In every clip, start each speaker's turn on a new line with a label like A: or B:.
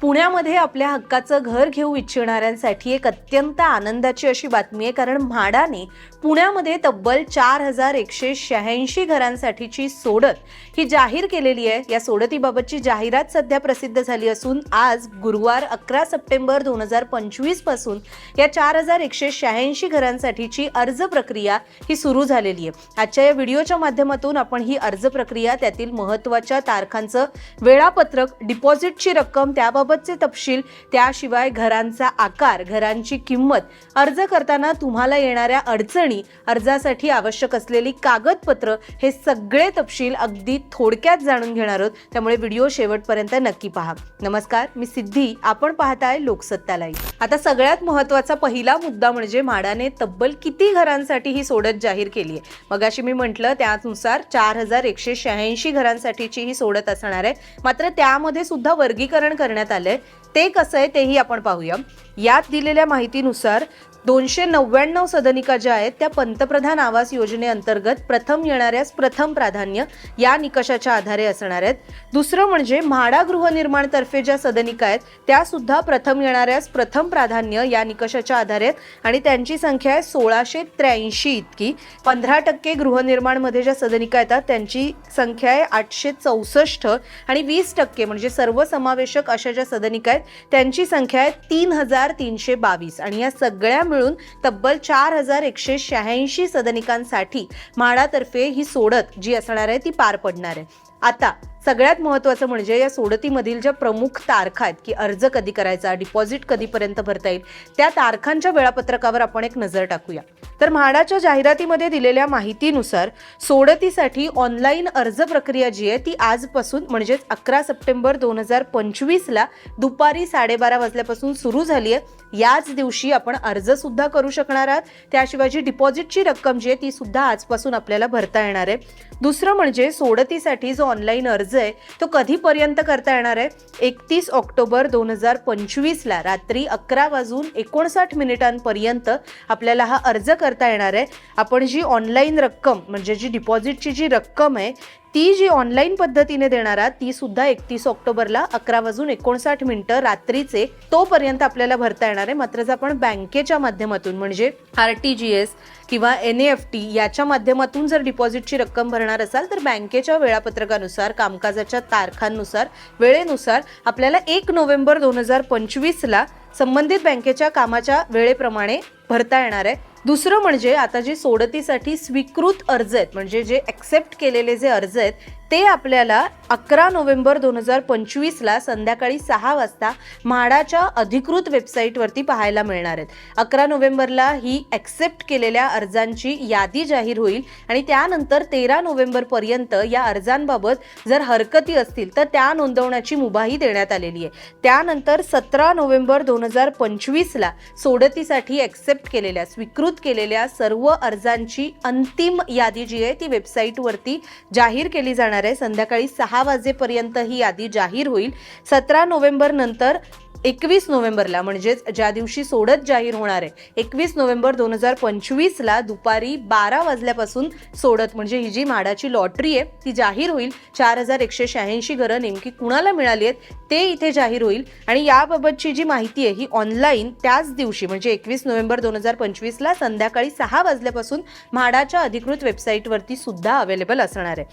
A: पुण्यामध्ये आपल्या हक्काचं घर घेऊ इच्छिणाऱ्यांसाठी एक अत्यंत आनंदाची अशी बातमी आहे. कारण म्हाडाने पुण्यामध्ये तब्बल चार हजार एकशे शहाऐंशी घरांसाठीची सोडत ही जाहीर केलेली आहे. या सोडतीबाबतची जाहिरात सध्या प्रसिद्ध झाली असून आज गुरुवार अकरा सप्टेंबर दोन हजार पंचवीसपासून या चार हजार एकशे शहाऐंशी घरांसाठीची अर्ज प्रक्रिया ही सुरू झालेली आहे. आजच्या या व्हिडिओच्या माध्यमातून आपण ही अर्ज प्रक्रिया त्यातील महत्त्वाच्या तारखांचं वेळापत्रक डिपॉझिटची रक्कम याबाबतचे तपशील त्याशिवाय घरांचा आकार घरांची किंमत अर्ज करताना तुम्हाला येणाऱ्या अडचणी अर्जासाठी आवश्यक असलेली कागदपत्र हे सगळे तपशील अगदी थोडक्यात जाणून घेणार आहोत. त्यामुळे व्हिडिओ शेवटपर्यंत नक्की पहा. नमस्कार मी सिद्धी. आपण पाहताय लोकसत्ता लाईव्ह आता सगळ्यात महत्त्वाचा पहिला मुद्दा म्हणजे म्हाडाने तब्बल किती घरांसाठी ही सोडत जाहीर केली आहे? मगाशी मी म्हटलं त्यानुसार चार हजार एकशे शहाऐंशी घरांसाठीची ही सोडत असणार आहे. मात्र त्यामध्ये सुद्धा वर्गीकरण करण्यात आलं आलंय ते कसं आहे तेही आपण पाहूया. यात दिलेल्या माहितीनुसार दोनशे नव्याण्णव सदनिका ज्या आहेत त्या पंतप्रधान आवास योजनेअंतर्गत प्रथम येणाऱ्यास प्रथम प्राधान्य या निकषाच्या आधारे असणार आहेत. दुसरं म्हणजे म्हाडा गृहनिर्माणतर्फे ज्या सदनिका आहेत त्या सुद्धा प्रथम येणाऱ्यास प्रथम प्राधान्य या निकषाच्या आधारे आहेत. आणि त्यांची संख्या आहे सोळाशे त्र्याऐंशी इतकी. पंधरा टक्के गृहनिर्माणमध्ये ज्या सदनिका येतात त्यांची संख्या आहे आठशे चौसष्ट. आणि वीस टक्के म्हणजे सर्वसमावेशक अशा ज्या सदनिका आहेत त्यांची संख्या आहे तीन हजार तीनशे बावीस. आणि या सगळ्या मिळून तब्बल चार हजार एकशे शहाऐंशी सदनिकांसाठी म्हाडातर्फे ही सोडत जी असणार आहे ती पार पडणार आहे. आता सगळ्यात महत्त्वाचं म्हणजे या सोडतीमधील ज्या प्रमुख तारखा आहेत की अर्ज कधी करायचा डिपॉझिट कधीपर्यंत भरता येईल त्या तारखांच्या वेळापत्रकावर आपण एक नजर टाकूया. तर म्हाडाच्या जाहिरातीमध्ये दिलेल्या माहितीनुसार सोडतीसाठी ऑनलाईन अर्ज प्रक्रिया जी आहे ती आजपासून म्हणजेच अकरा सप्टेंबर दोन हजार पंचवीसला दुपारी साडेबारा वाजल्यापासून सुरू झाली आहे. याच दिवशी आपण अर्ज सुद्धा करू शकणार आहात. त्याशिवाय जी डिपॉझिटची रक्कम जी आहे ती सुद्धा आजपासून आपल्याला भरता येणार आहे. दुसरं म्हणजे सोडतीसाठी जो ऑनलाईन अर्ज आहे. तो कधीपर्यंत करता येणार आहे? एकतीस ऑक्टोबर दोन हजार पंचवीसला रात्री अकरा वाजून एकोणसाठ मिनिटांपर्यंत आपल्याला हा अर्ज करता येणार आहे. आपण जी ऑनलाईन रक्कम म्हणजे जी डिपॉझिटची जी रक्कम आहे ती जी ऑनलाईन पद्धतीने देणार आहात ती सुद्धा एकतीस ऑक्टोबरला अकरा वाजून एकोणसाठ मिनिटं रात्रीचे तोपर्यंत आपल्याला भरता येणार आहे. मात्र जर आपण बँकेच्या माध्यमातून म्हणजे आर टी जी एस किंवा एन एफ टी याच्या माध्यमातून जर डिपॉझिटची रक्कम भरणार असाल तर बँकेच्या वेळापत्रकानुसार कामकाजाच्या तारखांनुसार वेळेनुसार आपल्याला एक नोव्हेंबर दोन हजार पंचवीसला संबंधित बँकेच्या कामाच्या वेळेप्रमाणे भरता येणार आहे. दुसरं म्हणजे आता जे सोडतीसाठी स्वीकृत अर्ज आहेत म्हणजे जे ॲक्सेप्ट केलेले जे अर्ज आहेत ते आपल्याला अकरा नोव्हेंबर दोन हजार पंचवीसला संध्याकाळी सहा वाजता म्हाडाच्या अधिकृत वेबसाईटवरती पाहायला मिळणार आहेत. अकरा नोव्हेंबरला ही ॲक्सेप्ट केलेल्या अर्जांची यादी जाहीर होईल आणि त्यानंतर तेरा नोव्हेंबरपर्यंत या अर्जांबाबत जर हरकती असतील तर त्या नोंदवण्याची मुभाही देण्यात आलेली आहे. त्यानंतर सतरा नोव्हेंबर दोन हजार पंचवीसला सोडतीसाठी ॲक्सेप्ट केलेल्या स्वीकृत केलेल्या सर्व अर्जांची अंतिम यादी जी आहे ती वेबसाईटवरती जाहीर केली जाणार आहे. संध्याकाळी सहा वाजेपर्यंत ही यादी जाहीर होईल. सतरा नोव्हेंबर नंतर एकवीस नोव्हेंबरला म्हणजेच ज्या दिवशी सोडत जाहीर होणार आहे एकवीस नोव्हेंबर दोन हजार पंचवीसला दुपारी बारा वाजल्यापासून सोडत म्हणजे ही जी म्हाडाची लॉटरी आहे ती जाहीर होईल. चार हजार एकशे शहाऐंशी घरं नेमकी कुणाला मिळाली आहेत ते इथे जाहीर होईल. आणि याबाबतची जी माहिती आहे ही ऑनलाईन त्याच दिवशी म्हणजे एकवीस नोव्हेंबर दोन हजार पंचवीसला संध्याकाळी सहा वाजल्यापासून म्हाडाच्या अधिकृत वेबसाईटवरती सुद्धा अवेलेबल असणार आहे.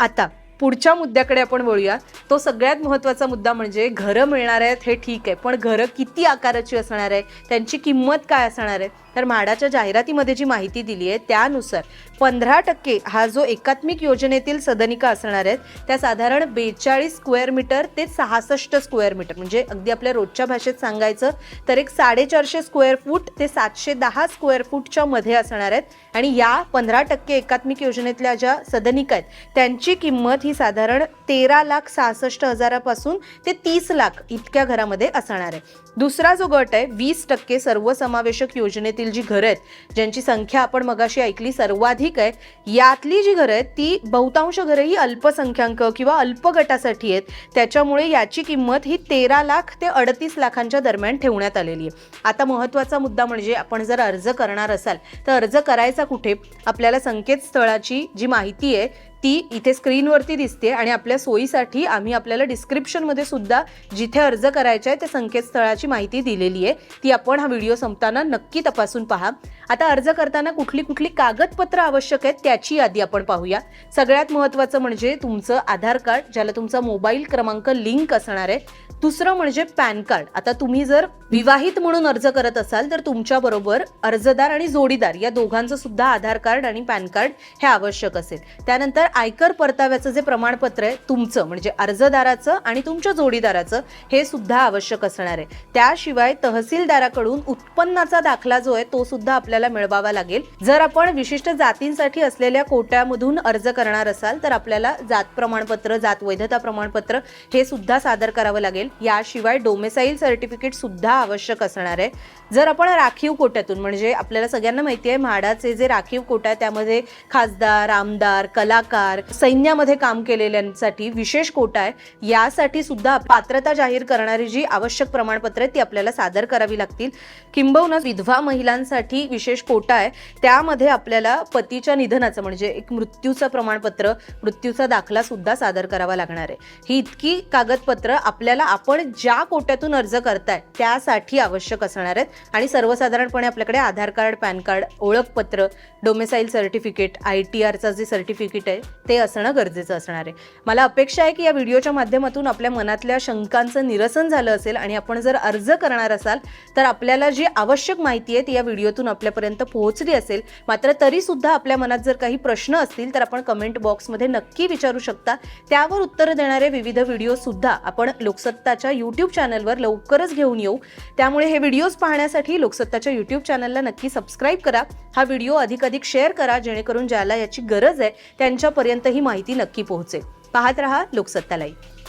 A: आता पुढच्या मुद्द्याकडे आपण वळूया तो सगळ्यात महत्त्वाचा मुद्दा म्हणजे घरं मिळणार आहेत हे ठीक आहे पण घरं किती आकाराची असणार आहे त्यांची किंमत काय असणार आहे? तर म्हाडाच्या जाहिरातीमध्ये जी माहिती दिली आहे त्यानुसार पंधरा टक्के हा जो एकात्मिक योजनेतील सदनिका असणार आहेत त्या साधारण बेचाळीस स्क्वेअर मीटर ते सहासष्ट स्क्वेअर मीटर म्हणजे अगदी आपल्या रोजच्या भाषेत सांगायचं तर एक साडेचारशे स्क्वेअर फूट ते सातशे दहा स्क्वेअर फूटच्या मध्ये असणार आहेत. आणि या पंधरा टक्के एकात्मिक योजनेतल्या ज्या सदनिका आहेत त्यांची किंमत ही साधारण तेरा लाख सहासष्ट हजारापासून ते तीस लाख इतक्या घरामध्ये असणार आहे. दुसरा जो गट आहे वीस टक्के सर्वसमावेशक योजनेतील जी घरं आहेत ज्यांची संख्या आपण मगाशी ऐकली सर्वाधिक आहे यातली जी घरं आहेत ती बहुतांश घरं ही अल्पसंख्याक किंवा अल्प गटासाठी आहेत. त्याच्यामुळे याची किंमत ही तेरा लाख ते अडतीस लाखांच्या दरम्यान ठेवण्यात आलेली आहे. आता महत्त्वाचा मुद्दा म्हणजे आपण जर अर्ज करणार असाल तर अर्ज करायचा कुठे? आपल्याला संकेतस्थळाची जी माहिती आहे ती इथे स्क्रीनवरती दिसते आणि आपल्या सोयीसाठी आम्ही आपल्याला डिस्क्रिप्शनमध्ये सुद्धा जिथे अर्ज करायचा आहे त्या संकेतस्थळाची माहिती दिलेली आहे. ती आपण हा व्हिडिओ संपताना नक्की तपासून पहा. आता अर्ज करताना कुठली कुठली कागदपत्र आवश्यक आहेत त्याची यादी आपण पाहूया. सगळ्यात महत्त्वाचं म्हणजे तुमचं आधार कार्ड ज्याला तुमचा मोबाईल क्रमांक लिंक असणार आहे. दुसरं म्हणजे पॅन कार्ड. आता तुम्ही जर विवाहित म्हणून अर्ज करत असाल तर तुमच्याबरोबर अर्जदार आणि जोडीदार या दोघांचं सुद्धा आधार कार्ड आणि पॅन कार्ड हे आवश्यक असेल. त्यानंतर आयकर परताव्याचं जे प्रमाणपत्र आहे तुमचं म्हणजे अर्जदाराचं आणि तुमच्या जोडीदाराचं हे सुद्धा आवश्यक असणार आहे. त्याशिवाय तहसीलदाराकडून उत्पन्नाचा दाखला जो आहे तो सुद्धा आपल्याला मिळवावा लागेल. जर आपण विशिष्ट जातींसाठी असलेल्या कोट्यामधून अर्ज करणार असाल तर आपल्याला जात प्रमाणपत्र जात वैधता प्रमाणपत्र हे सुद्धा सादर करावं लागेल. याशिवाय डोमेसाईल सर्टिफिकेट सुद्धा आवश्यक असणार आहे. जर आपण राखीव कोट्यातून म्हणजे आपल्याला सगळ्यांना माहिती आहे म्हाडाचे जे राखीव कोटा आहे त्यामध्ये खासदार आमदार कलाकार सैन्यामध्ये काम केलेल्यांसाठी विशेष कोटा आहे यासाठी सुद्धा पात्रता जाहीर करणारी जी आवश्यक प्रमाणपत्र आहेत ती आपल्याला सादर करावी लागतील. किंबहुना विधवा महिलांसाठी विशेष कोटा आहे त्यामध्ये आपल्याला पतीच्या निधनाचं म्हणजे एक मृत्यूचं प्रमाणपत्र मृत्यूचा दाखला सुद्धा सादर करावा लागणार आहे. ही इतकी कागदपत्र आपल्याला आपण ज्या कोट्यातून अर्ज करताय त्यासाठी आवश्यक असणार आहेत. आणि सर्वसाधारणपणे आपल्याकडे आधार कार्ड पॅन कार्ड ओळखपत्र डोमेसाईल सर्टिफिकेट आय टी आरचं जे सर्टिफिकेट आहे ते असणं गरजेचं असणार आहे. मला अपेक्षा आहे की या व्हिडिओच्या माध्यमातून आपल्या मनातल्या शंकांचं निरसन झालं असेल आणि आपण जर अर्ज करणार असाल तर आपल्याला जी आवश्यक माहिती आहे ती या व्हिडिओतून आपल्यापर्यंत पोहोचली असेल. मात्र तरीसुद्धा आपल्या मनात जर काही प्रश्न असतील तर आपण कमेंट बॉक्समध्ये नक्की विचारू शकता. त्यावर उत्तर देणारे विविध व्हिडिओसुद्धा आपण लोकसत्ताच्या यूट्यूब चॅनलवर लवकरच घेऊन येऊ. त्यामुळे हे व्हिडिओज पाहण्यासाठी लोकसत्ताच्या यूट्यूब चॅनलला नक्की सबस्क्राईब करा. हा व्हिडिओ अधिकाधिक शेअर करा जेणेकरून ज्याला याची गरज आहे त्यांच्या तुमच्यापर्यंत ही माहिती नक्की पोहोचेल. पाहत रहा लोकसत्ता लाईव्ह